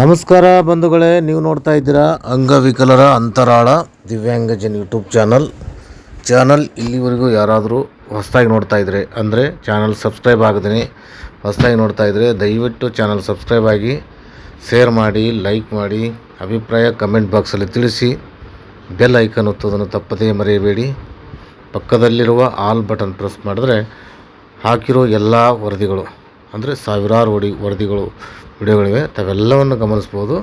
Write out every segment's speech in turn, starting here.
ನಮಸ್ಕಾರ ಬಂಧುಗಳೇ, ನೀವು ನೋಡ್ತಾ ಇದ್ದೀರಾ ಅಂಗವಿಕಲರ ಅಂತರಾಳ ದಿವ್ಯಾಂಗಜನ್ ಯೂಟ್ಯೂಬ್ ಚಾನಲ್. ಚಾನಲ್ ಇಲ್ಲಿವರೆಗೂ ಯಾರಾದರೂ ಹೊಸದಾಗಿ ನೋಡ್ತಾ ಇದ್ದರೆ ಅಂದರೆ ಚಾನಲ್ ಸಬ್ಸ್ಕ್ರೈಬ್ ಆಗದೇ ಹೊಸದಾಗಿ ನೋಡ್ತಾ ಇದ್ದರೆ ದಯವಿಟ್ಟು ಚಾನಲ್ ಸಬ್ಸ್ಕ್ರೈಬ್ ಆಗಿ, ಶೇರ್ ಮಾಡಿ, ಲೈಕ್ ಮಾಡಿ, ಅಭಿಪ್ರಾಯ ಕಮೆಂಟ್ ಬಾಕ್ಸಲ್ಲಿ ತಿಳಿಸಿ, ಬೆಲ್ ಐಕನ್ ಒತ್ತೋದನ್ನು ತಪ್ಪದೇ ಮರೆಯಬೇಡಿ. ಪಕ್ಕದಲ್ಲಿರುವ ಆಲ್ ಬಟನ್ ಪ್ರೆಸ್ ಮಾಡಿದ್ರೆ ಹಾಕಿರೋ ಎಲ್ಲ ವರದಿಗಳು. ಅಂದರೆ ಸಾವಿರಾರು ವಡಿ ವರದಿಗಳು, ವಿಡಿಯೋಗಳಿವೆ. ತಾವೆಲ್ಲವನ್ನು ಗಮನಿಸ್ಬೋದು.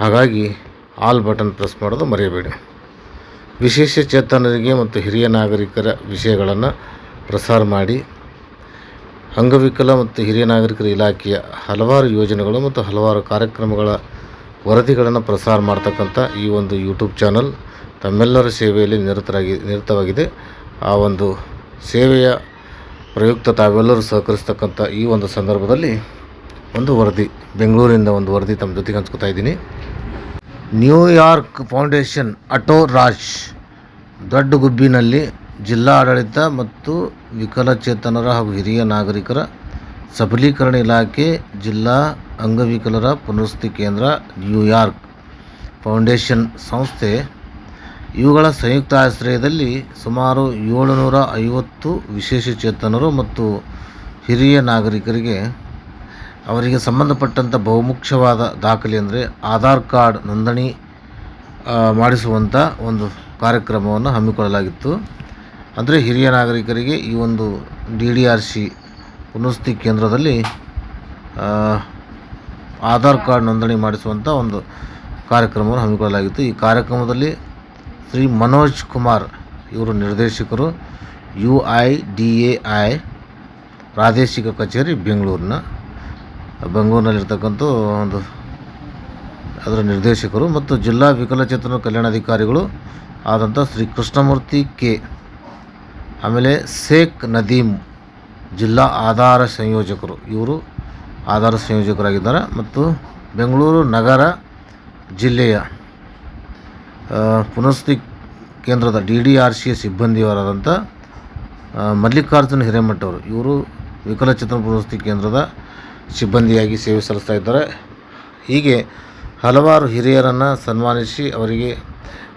ಹಾಗಾಗಿ ಆಲ್ ಬಟನ್ ಪ್ರೆಸ್ ಮಾಡೋದು ಮರೆಯಬೇಡಿ. ವಿಶೇಷ ಚೇತನರಿಗೆ ಮತ್ತು ಹಿರಿಯ ನಾಗರಿಕರ ವಿಷಯಗಳನ್ನು ಪ್ರಸಾರ ಮಾಡಿ. ಅಂಗವಿಕಲ ಮತ್ತು ಹಿರಿಯ ನಾಗರಿಕರ ಇಲಾಖೆಯ ಹಲವಾರು ಯೋಜನೆಗಳು ಮತ್ತು ಹಲವಾರು ಕಾರ್ಯಕ್ರಮಗಳ ವರದಿಗಳನ್ನು ಪ್ರಸಾರ ಮಾಡ್ತಕ್ಕಂಥ ಈ ಒಂದು ಯೂಟ್ಯೂಬ್ ಚಾನಲ್ ತಮ್ಮೆಲ್ಲರ ಸೇವೆಯಲ್ಲಿ ನಿರತರಾಗಿ, ನಿರತವಾಗಿದೆ. ಆ ಒಂದು ಸೇವೆಯ ಪ್ರಯುಕ್ತ ತಾವೆಲ್ಲರೂ ಸಹಕರಿಸ್ತಕ್ಕಂಥ ಈ ಒಂದು ಸಂದರ್ಭದಲ್ಲಿ ಒಂದು ವರದಿ ಬೆಂಗಳೂರಿನಿಂದ ಒಂದು ವರದಿ ತಮ್ಮ ಜೊತೆಗೆ ಹಂಚ್ಕೊತಾ ಇದ್ದೀನಿ. ನ್ಯೂಯಾರ್ಕ್ ಫೌಂಡೇಶನ್ ಅಟೋ ರಾಜ್ ದೊಡ್ಡಗುಬ್ಬಿನಲ್ಲಿ ಜಿಲ್ಲಾ ಆಡಳಿತ ಮತ್ತು ವಿಕಲಚೇತನರ ಹಾಗೂ ಹಿರಿಯ ನಾಗರಿಕರ ಸಬಲೀಕರಣ ಇಲಾಖೆ ಜಿಲ್ಲಾ ಅಂಗವಿಕಲರ ಪುನರ್ವಸತಿ ಕೇಂದ್ರ ನ್ಯೂಯಾರ್ಕ್ ಫೌಂಡೇಶನ್ ಸಂಸ್ಥೆ ಇವುಗಳ ಸಂಯುಕ್ತ ಆಶ್ರಯದಲ್ಲಿ ಸುಮಾರು ಏಳುನೂರ ಐವತ್ತು ವಿಶೇಷ ಚೇತನರು ಮತ್ತು ಹಿರಿಯ ನಾಗರಿಕರಿಗೆ ಅವರಿಗೆ ಸಂಬಂಧಪಟ್ಟಂಥ ಬಹುಮುಖ್ಯವಾದ ದಾಖಲೆ ಅಂದರೆ ಆಧಾರ್ ಕಾರ್ಡ್ ನೋಂದಣಿ ಮಾಡಿಸುವಂಥ ಒಂದು ಕಾರ್ಯಕ್ರಮವನ್ನು ಹಮ್ಮಿಕೊಳ್ಳಲಾಗಿತ್ತು. ಅಂದರೆ ಹಿರಿಯ ನಾಗರಿಕರಿಗೆ ಈ ಒಂದು ಡಿ ಡಿ ಆರ್ ಸಿ ಪುನಸ್ತಿ ಕೇಂದ್ರದಲ್ಲಿ ಆಧಾರ್ ಕಾರ್ಡ್ ನೋಂದಣಿ ಮಾಡಿಸುವಂಥ ಒಂದು ಕಾರ್ಯಕ್ರಮವನ್ನು ಹಮ್ಮಿಕೊಳ್ಳಲಾಗಿತ್ತು. ಈ ಕಾರ್ಯಕ್ರಮದಲ್ಲಿ ಶ್ರೀ ಮನೋಜ್ ಕುಮಾರ್ ಇವರು ನಿರ್ದೇಶಕರು, U I D A I, ಪ್ರಾದೇಶಿಕ ಕಚೇರಿ ಬೆಂಗಳೂರಿನ, ಬೆಂಗಳೂರಿನಲ್ಲಿರ್ತಕ್ಕಂಥ ಒಂದು ಅದರ ನಿರ್ದೇಶಕರು ಮತ್ತು ಜಿಲ್ಲಾ ವಿಕಲಚೇತನ ಕಲ್ಯಾಣಾಧಿಕಾರಿಗಳು ಆದಂಥ ಶ್ರೀ ಕೃಷ್ಣಮೂರ್ತಿ ಕೆ. ಆಮೇಲೆ ಶೇಖ್ ನದೀಮ್, ಜಿಲ್ಲಾ ಆಧಾರ ಸಂಯೋಜಕರು. ಇವರು ಆಧಾರ ಸಂಯೋಜಕರಾಗಿದ್ದಾರೆ. ಮತ್ತು ಬೆಂಗಳೂರು ನಗರ ಜಿಲ್ಲೆಯ ಆ, ಪುನರ್ವಸತಿ ಕೇಂದ್ರದ ಡಿ ಡಿ ಆರ್ ಸಿ ಸಿಬ್ಬಂದಿಯವರಾದಂಥ ಮಲ್ಲಿಕಾರ್ಜುನ ಮಲ್ಲಿಕಾರ್ಜುನ್ ಹಿರೇಮಠ ಅವರು ಇವರು ವಿಕಲಚೇತನ ಪುನಸ್ತಿ ಕೇಂದ್ರದ ಸಿಬ್ಬಂದಿಯಾಗಿ ಸೇವೆ ಸಲ್ಲಿಸ್ತಾ ಇದ್ದಾರೆ. ಹೀಗೆ ಹಲವಾರು ಹಿರಿಯರನ್ನು ಸನ್ಮಾನಿಸಿ ಅವರಿಗೆ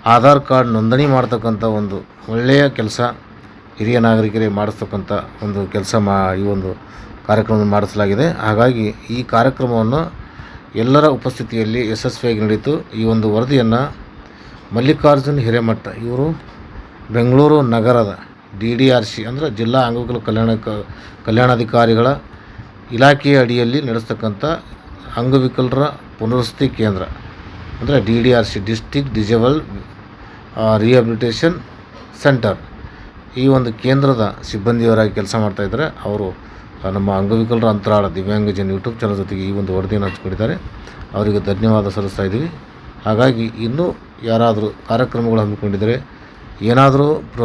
ಆಧಾರ್ ಕಾರ್ಡ್ ನೋಂದಣಿ ಮಾಡ್ತಕ್ಕಂಥ ಒಂದು ಒಳ್ಳೆಯ ಕೆಲಸ ಹಿರಿಯ ನಾಗರಿಕರಿಗೆ ಮಾಡಿಸ್ತಕ್ಕಂಥ ಒಂದು ಕೆಲಸ ಮಾ ಈ ಒಂದು ಕಾರ್ಯಕ್ರಮವನ್ನು ಮಾಡಿಸಲಾಗಿದೆ. ಹಾಗಾಗಿ ಈ ಕಾರ್ಯಕ್ರಮವನ್ನು ಎಲ್ಲರ ಉಪಸ್ಥಿತಿಯಲ್ಲಿ ಯಶಸ್ವಿಯಾಗಿ ನಡೆಯಿತು. ಈ ಒಂದು ವರದಿಯನ್ನು ಮಲ್ಲಿಕಾರ್ಜುನ್ ಹಿರೇಮಠ. ಇವರು ಬೆಂಗಳೂರು ನಗರದ ಡಿ ಡಿ ಆರ್ ಸಿ ಅಂದರೆ ಜಿಲ್ಲಾ ಅಂಗವಿಕಲ ಕಲ್ಯಾಣ ಕಲ್ಯಾಣಾಧಿಕಾರಿಗಳ ಇಲಾಖೆಯ ಅಡಿಯಲ್ಲಿ ನಡೆಸ್ತಕ್ಕಂಥ ಅಂಗವಿಕಲರ ಪುನರ್ವಸತಿ ಕೇಂದ್ರ ಅಂದರೆ D D R C district disable rehabilitation centre. ಈ ಒಂದು ಕೇಂದ್ರದ ಸಿಬ್ಬಂದಿಯವರಾಗಿ ಕೆಲಸ ಮಾಡ್ತಾಯಿದ್ದಾರೆ ಅವರು ನಮ್ಮ ಅಂಗವಿಕಲರ ಅಂತರಾಳ ದಿವ್ಯಾಂಗಜನ್ ಯೂಟ್ಯೂಬ್ ಚಾನಲ್ ಜೊತೆಗೆ ಈ ಒಂದು ವರದಿಯನ್ನು ಹಂಚ್ಕೊಂಡಿದ್ದಾರೆ. ಅವರಿಗೆ ಧನ್ಯವಾದ ಸಲ್ಲಿಸ್ತಾ ಇದ್ದೀವಿ. ಹಾಗಾಗಿ ಇನ್ನೂ ಯಾರಾದರೂ ಕಾರ್ಯಕ್ರಮಗಳು ಹಮ್ಮಿಕೊಂಡಿದ್ದರೆ ಏನಾದರೂ ಪ್ರ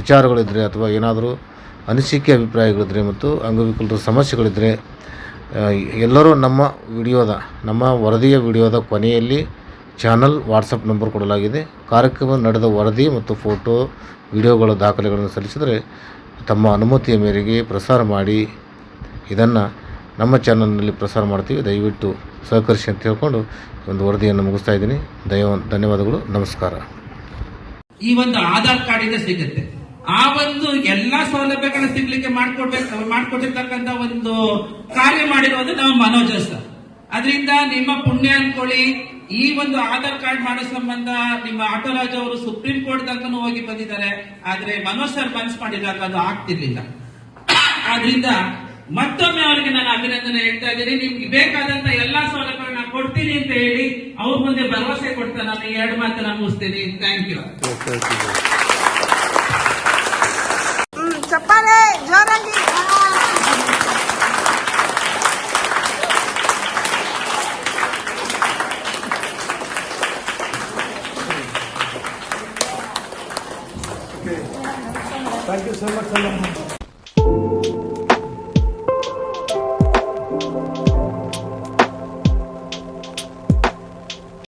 ವಿಚಾರಗಳಿದ್ದರೆ ಅಥವಾ ಏನಾದರೂ ಅನಿಸಿಕೆ ಅಭಿಪ್ರಾಯಗಳಿದ್ದರೆ ಮತ್ತು ಅಂಗವಿಕಲರ ಸಮಸ್ಯೆಗಳಿದ್ದರೆ ಎಲ್ಲರೂ ನಮ್ಮ ವಿಡಿಯೋದ, ನಮ್ಮ ವರದಿಯ ವಿಡಿಯೋದ ಕೊನೆಯಲ್ಲಿ ಚಾನಲ್ ವಾಟ್ಸಪ್ ನಂಬರ್ ಕೊಡಲಾಗಿದೆ. ಕಾರ್ಯಕ್ರಮ ನಡೆದ ವರದಿ ಮತ್ತು ಫೋಟೋ, ವಿಡಿಯೋಗಳ ದಾಖಲೆಗಳನ್ನು ಸಲ್ಲಿಸಿದರೆ ತಮ್ಮ ಅನುಮತಿಯ ಮೇರೆಗೆ ಪ್ರಸಾರ ಮಾಡಿ, ಇದನ್ನು ನಮ್ಮ ಚಾನಲ್ನಲ್ಲಿ ಪ್ರಸಾರ ಮಾಡ್ತೀವಿ. ದಯವಿಟ್ಟು ಸಹಕರಿಸಿ ಅಂತ ಹೇಳ್ಕೊಂಡು ಒಂದು ವರದಿಯನ್ನು ಮುಗಿಸ್ತಾ ಇದ್ದೀನಿ. ದಯ ಧನ್ಯವಾದಗಳು. ನಮಸ್ಕಾರ. ಈ ಒಂದು ಆಧಾರ್ ಕಾರ್ಡ್ ಇಂದ ಸಿಗುತ್ತೆ. ಆ ಒಂದು ಎಲ್ಲಾ ಸೌಲಭ್ಯಗಳ ಸಿಗ್ಲಿಕ್ಕೆ ಮಾಡ್ಕೊಡ್ಬೇಕು ಮಾಡ್ಕೊಟ್ಟಿರ್ತಕ್ಕಂತ ಒಂದು ಕಾರ್ಯ ಮಾಡಿರೋದು ನಮ್ಮ ಮನೋಜ್ ಸರ್. ಅದರಿಂದ ನಿಮ್ಮ ಪುಣ್ಯ ಅನ್ಕೊಳ್ಳಿ. ಈ ಒಂದು ಆಧಾರ್ ಕಾರ್ಡ್ ಮಾಡೋ ಸಂಬಂಧ ನಿಮ್ಮ ಆಟೋರಾಜ್ ಅವರು ಸುಪ್ರೀಂ ಕೋರ್ಟ್ ತನಕ ಹೋಗಿ ಬಂದಿದ್ದಾರೆ. ಆದ್ರೆ ಮನೋಜ್ ಸರ್ ಮನ್ಸ್ ಮಾಡಿದಾಗ ಅದು ಆಗ್ತಿರ್ಲಿಲ್ಲ. ಆದ್ರಿಂದ ಮತ್ತೊಮ್ಮೆ ಅವರಿಗೆ ನಾನು ಅಭಿನಂದನೆ ಹೇಳ್ತಾ ಇದ್ದೀನಿ. ನಿಮ್ಗೆ ಬೇಕಾದಂತ ಎಲ್ಲಾ ಸೌಲಭ್ಯಗಳನ್ನ ಕೊಡ್ತೀನಿ ಅಂತ ಹೇಳಿ ಅವ್ರ ಮುಂದೆ ಭರವಸೆ ಕೊಡ್ತಾ ನಾನು ಎರಡು ಮಾತನ್ನ ಮುಗಿಸ್ತೀನಿ. ಥ್ಯಾಂಕ್ ಯು ಹ್ಮ್ ಚಪ್ಪಾಳೆ ಜೋರಾಗಿ. Thank you so much,